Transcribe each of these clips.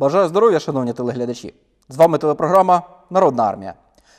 Бажаю здоров'я, шановні телеглядачі. З вами телепрограма Народна армія.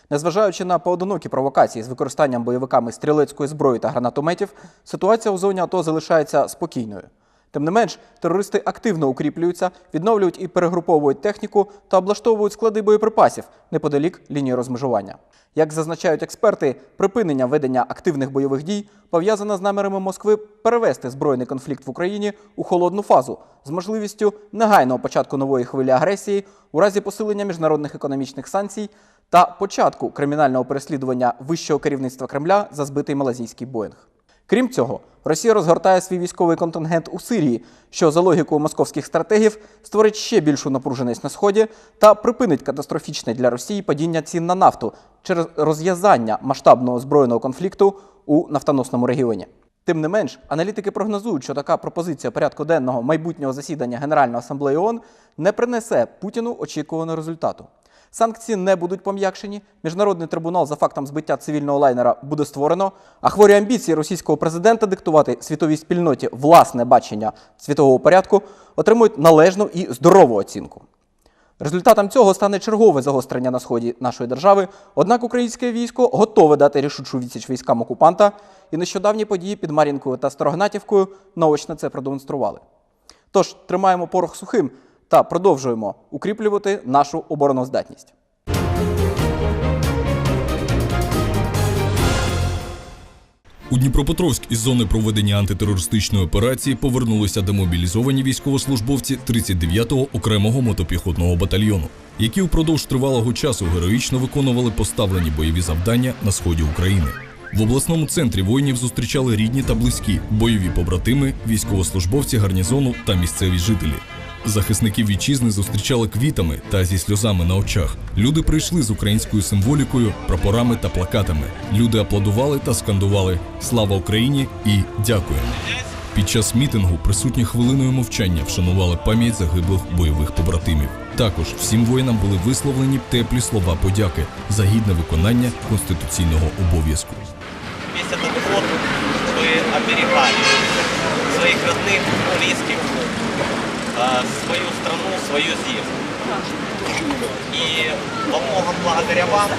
Незважаючи на поодинокі провокації з використанням бойовиками стрілецької зброї та гранатометів, ситуація у зоні АТО залишається спокійною. Тим не менш, терористи активно укріплюються, відновлюють і перегруповують техніку та облаштовують склади боєприпасів неподалік лінії розмежування. Як зазначають експерти, припинення ведення активних бойових дій пов'язане з намірами Москви перевести збройний конфлікт в Україні у холодну фазу з можливістю негайного початку нової хвилі агресії у разі посилення міжнародних економічних санкцій та початку кримінального переслідування вищого керівництва Кремля за збитий малазійський Боїнг. Крім цього, Росія розгортає свій військовий контингент у Сирії, що за логікою московських стратегів створить ще більшу напруженість на сході та припинить катастрофічне для Росії падіння цін на нафту через розв'язання масштабного збройного конфлікту у нафтоносному регіоні. Тим не менш, аналітики прогнозують, що така пропозиція порядку денного майбутнього засідання Генеральної асамблеї ООН не принесе Путіну очікуваного результату. Санкції не будуть пом'якшені. Міжнародний трибунал за фактом збиття цивільного лайнера буде створено. А хворі амбіції російського президента диктувати світовій спільноті власне бачення світового порядку отримують належну і здорову оцінку. Результатом цього стане чергове загострення на сході нашої держави. Однак українське військо готове дати рішучу відсіч військам окупанта, і нещодавні події під Мар'їнкою та Старогнатівкою наочно це продемонстрували. Тож тримаємо порох сухим та продовжуємо укріплювати нашу обороноздатність. У Дніпропетровськ із зони проведення антитерористичної операції повернулися демобілізовані військовослужбовці 39-го окремого мотопіхотного батальйону, які упродовж тривалого часу героїчно виконували поставлені бойові завдання на сході України. В обласному центрі воїнів зустрічали рідні та близькі, бойові побратими, військовослужбовці гарнізону та місцеві жителі. Захисників вітчизни зустрічали квітами та зі сльозами на очах. Люди прийшли з українською символікою, прапорами та плакатами. Люди аплодували та скандували Слава Україні і дякуємо. Під час мітингу присутні хвилиною мовчання вшанували пам'ять загиблих бойових побратимів. Також всім воїнам були висловлені теплі слова подяки за гідне виконання конституційного обов'язку. Весь этот год вы оберегали своих родных, близких, а, Свою страну, свою землю. И во многом благодаря вам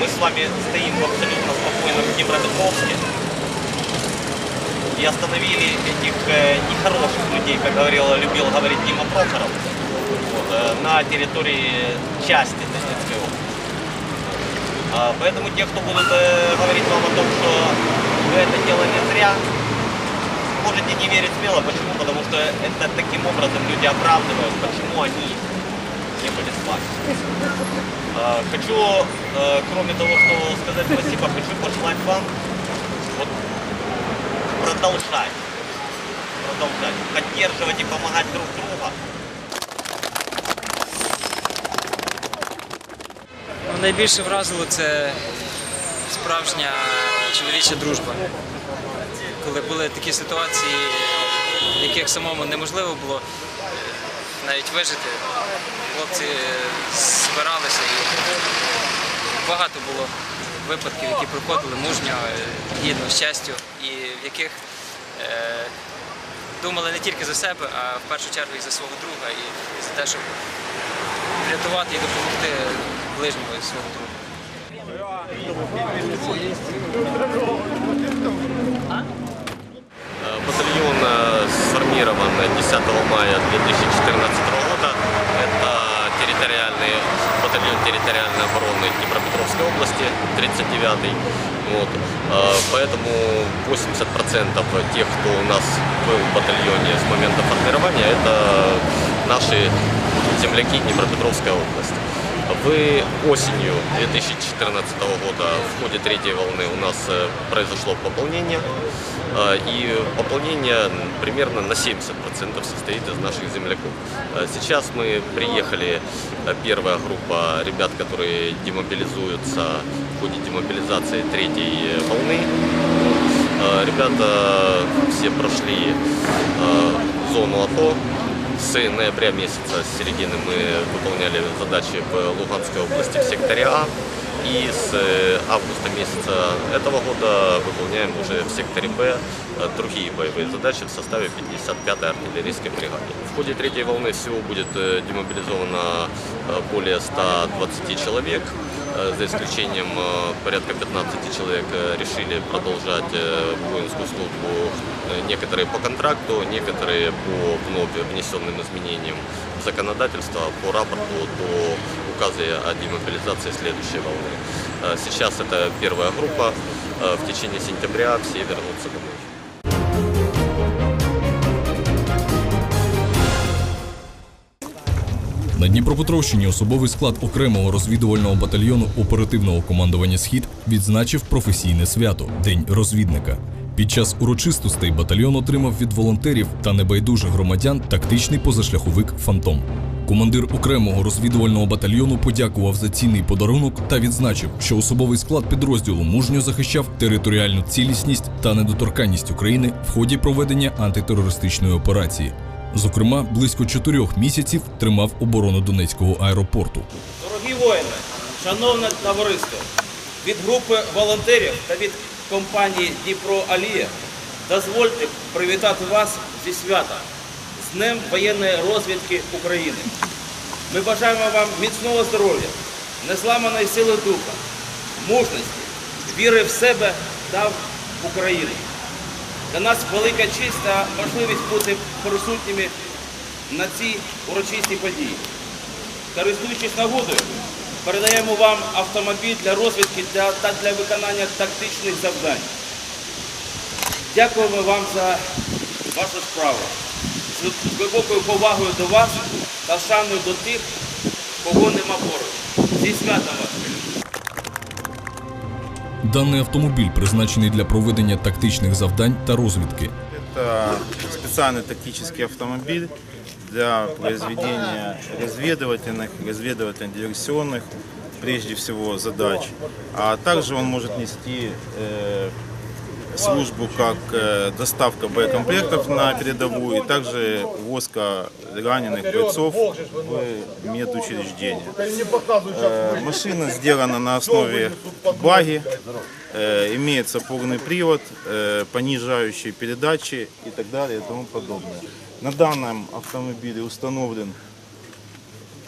мы с вами стоим в абсолютно спокойном Днепропетровске и остановили этих нехороших людей, как говорил, любил говорить Дима Прохоров, вот, на территории части Донецкой области. А, Поэтому те, кто будут э, говорить вам о том, что вы это делали зря, можете не верить смело. Почему? Потому что это таким образом люди оправдывают, почему они не были с. А, Хочу, э, кроме того, что сказать спасибо, хочу пожелать вам вот, продолжать, продолжать, поддерживать и помогать друг друга. Ну, найбільше вразило це справжня чоловіча дружба. Коли були такі ситуації, в яких самому неможливо було навіть вижити, хлопці збиралися і багато було випадків, які проходили мужньо, гідно, з честю, і в яких е, думали не тільки за себе, а в першу чергу і за свого друга, і за те, щоб врятувати і допомогти ближньому свого друга. Э, 10 мая 2014 года. Это территориальный батальон территориальной обороны Днепропетровской области, 39-й. Вот. Э, Поэтому 80% тех, кто у нас был в батальоне с момента формирования, это наши земляки Днепропетровской области. Вы осенью 2014 года в ходе третьей волны у нас э, произошло пополнение. Э, И пополнение примерно на 70% состоит из наших земляков. Э, Сейчас мы приехали, э, первая группа ребят, которые демобилизуются в ходе демобилизации третьей волны. Ребята все прошли зону АТО, с ноября месяца, с середины мы выполняли задачи в Луганской области в секторе А. И с э, августа месяца этого года выполняем уже в секторе Б э, другие боевые задачи в составе 55-й артиллерийской бригады. В ходе третьей волны всего будет э, демобилизовано более 120 человек. За исключением порядка 15 человек решили продолжать воинскую службу некоторые по контракту, некоторые по вновь внесенным изменениям в законодательство по рапорту до указа о демобилизации следующей волны. Э, Сейчас это первая группа. Э, В течение сентября все вернутся домой. На Дніпропетровщині особовий склад окремого розвідувального батальйону оперативного командування Схід відзначив професійне свято День розвідника. Під час урочистостей батальйон отримав від волонтерів та небайдужих громадян тактичний позашляховик Фантом. Командир окремого розвідувального батальйону подякував за цінний подарунок та відзначив, що особовий склад підрозділу мужньо захищав територіальну цілісність та недоторканність України в ході проведення антитерористичної операції. Зокрема, близько чотирьох місяців тримав оборону Донецького аеропорту. Дорогі воїни, шановне товариство, від групи волонтерів та від компанії Дніпро Алія дозвольте привітати вас зі святом з Днем воєнної розвідки України. Ми бажаємо вам міцного здоров'я, незламаної сили духа, мужності, віри в себе та в Україну. Для нас велика честь та можливість бути присутніми на цій урочистій події. Користуючись нагодою, передаємо вам автомобіль для розвідки та для виконання тактичних завдань. Дякуємо вам за вашу справу З глибокою повагою до вас та шаною до тих, кого нема поруч. Зі святом вас! Даний автомобіль призначений для проведення тактичних завдань та розвідки. Это специальный тактический автомобиль для произведения разведывательных, разведывательно-диверсионных, прежде всего, задач. А также он может нести э, службу как э, доставка боекомплектов на передовую, и также ввозка раненых бойцов в медучреждения. Э, Машина сделана на основе баги, э, имеется полный привод, понижающие передачи и так далее и тому подобное. На данном автомобиле установлен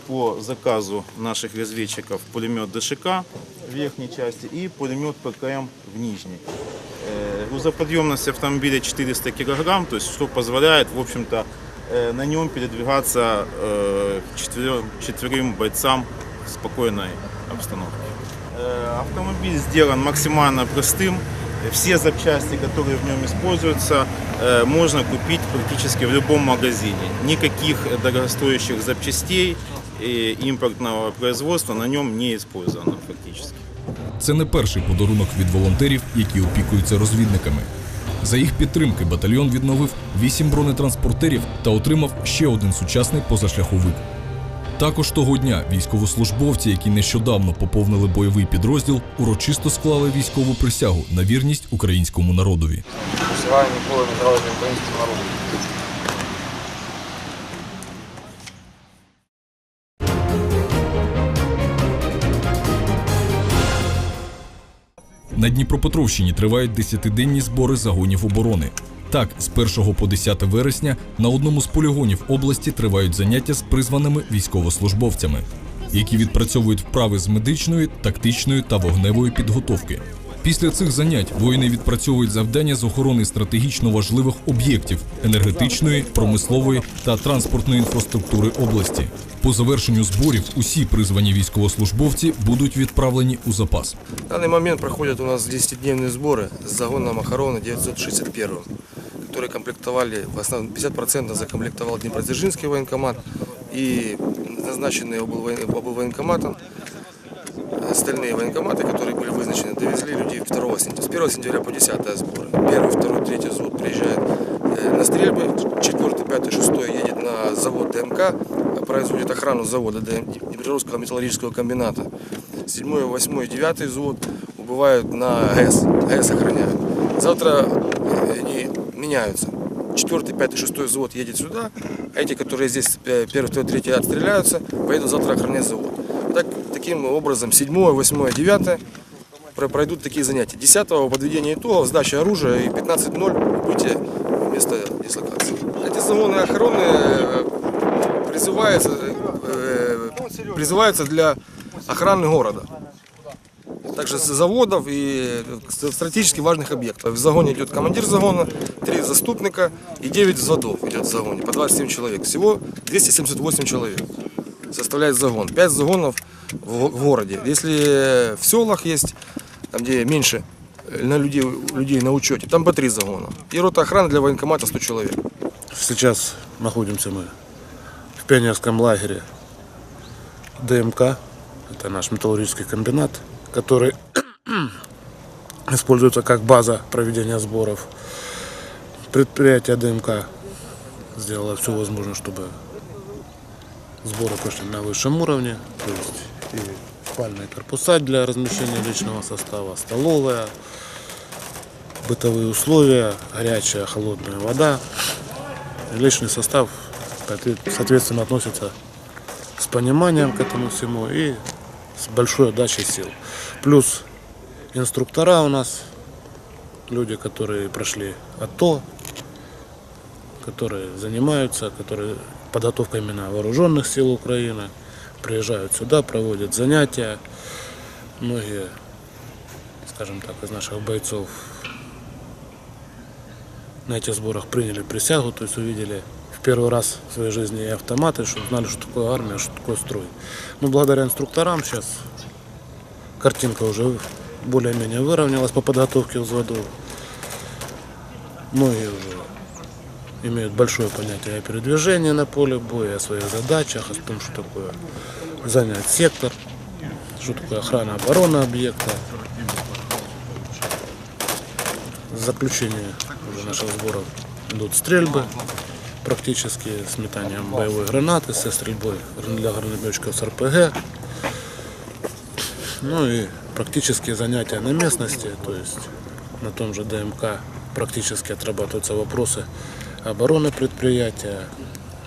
по заказу наших разведчиков пулемет ДШК в верхней части и пулемет ПКМ в нижней. Грузоподъемность автомобиля 400 килограмм, то есть что позволяет, в общем-то, э, на нем передвигаться э, четверем, четверым бойцам в спокойной обстановке. Э, Автомобиль сделан максимально простым. Все запчасти, которые в нем используются, можно купить практически в любом магазине. Никаких дорогостоящих запчастей и импортного производства на нем не использовано. Це не перший подарунок від волонтерів, які опікуються розвідниками. За їх підтримки батальйон відновив вісім бронетранспортерів та отримав ще один сучасний позашляховик. Також того дня військовослужбовці, які нещодавно поповнили бойовий підрозділ, урочисто склали військову присягу на вірність українському народові. Присягаю ніколи не зрадити українському народу. На Дніпропетровщині тривають десятиденні збори загонів оборони. Так, з 1 по 10 вересня на одному з полігонів області тривають заняття з призваними військовослужбовцями, які відпрацьовують вправи з медичної, тактичної та вогневої підготовки. Після цих занять воїни відпрацьовують завдання з охорони стратегічно важливих об'єктів енергетичної, промислової та транспортної інфраструктури області. По завершенню зборів усі призвані військовослужбовці будуть відправлені у запас. В данный момент проходят у нас 10-дневные сборы с загоном охраны 961 которые комплектовали, в основном 50% закомплектовал Днепродзержинский военкомат и назначенные облвоен- облвоенкоматом остальные военкоматы, которые были вызначены, довезли людей 2 сентября, с 1 сентября по 10 сборы. Первый, второй, третий взвод приезжает э, на стрельбы, четвертый, пятый, шестой едет на завод ДМК, производит охрану завода Днепропетровского металлургического комбината. Седьмой, восьмой, девятый взвод убывают на ГЭС, ГЭС охраняют. Завтра э, они меняются. Четвертый, пятый, шестой взвод едет сюда, а эти, которые здесь э, первый, второй, третий отстреляются, поедут завтра охранять завод. Так, таким образом 7, 8, 9 про- пройдут такие занятия. 10 подведение итогов, сдача оружия и 15.0 прибытие в место дислокации. Эти загоны охраны э, призываются, э, призываются для охраны города. Также с заводов и с- стратегически важных объектов. В загоне идет командир загона, три заступника и 9 взводов идет в загоне, по 27 человек. Всего 278 человек составляет загон. 5 загонов в, в городе. Если в селах есть, там где меньше э, на людей, людей на учете, там по 3 загона. И рота охраны для военкомата 100 человек. Сейчас находимся мы в пионерском лагере ДМК. Это наш металлургический комбинат, который используется как база проведения сборов. Предприятие ДМК сделало все возможное, чтобы сборы прошли на высшем уровне. То есть и спальные корпуса для размещения личного состава, столовая, бытовые условия, горячая, холодная вода. Личный состав соответственно относится с пониманием к этому всему и с большой отдачей сил. Плюс инструктора у нас, люди, которые прошли АТО, которые занимаются, которые подготовкой именно вооруженных сил Украины, приезжают сюда, проводят занятия. Многие, скажем так, из наших бойцов на этих сборах приняли присягу, то есть увидели в первый раз в своей жизни и автоматы, чтобы знали, что такое армия, что такое строй. Но благодаря инструкторам сейчас картинка уже более-менее выровнялась по подготовке взводов. Многие уже имеют большое понятие о передвижении на поле боя, о своих задачах, о том, что такое занять сектор, что такое охрана обороны объекта. Заключение уже наших сборов идут стрельбы, практически метанием боевой гранаты, со стрельбой для гранатометчиков с РПГ. Ну и практические занятия на местности, то есть на том же ДМК практически отрабатываются вопросы обороны предприятия,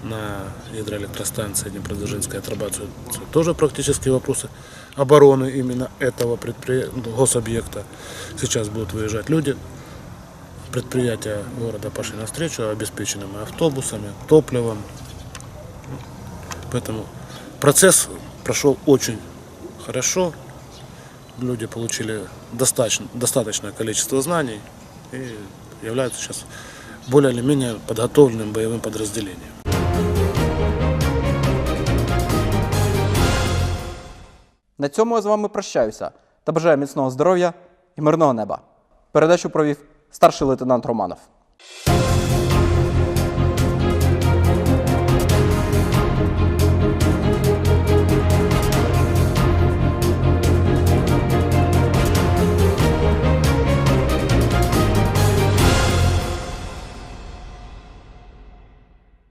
на гидроэлектростанции Днепродзержинская отрабатываются тоже практические вопросы обороны именно этого гособъекта. Сейчас будут выезжать люди, предприятия города пошли навстречу, обеспеченными автобусами, топливом. Поэтому процесс прошел очень хорошо. Люди получили достаточно, достаточное количество знаний и являются сейчас более или менее подготовленным боевым подразделением. На цьому я з вами прощаюся та бажаю міцного здоров'я і мирного неба. Передачу провів старший лейтенант Романов.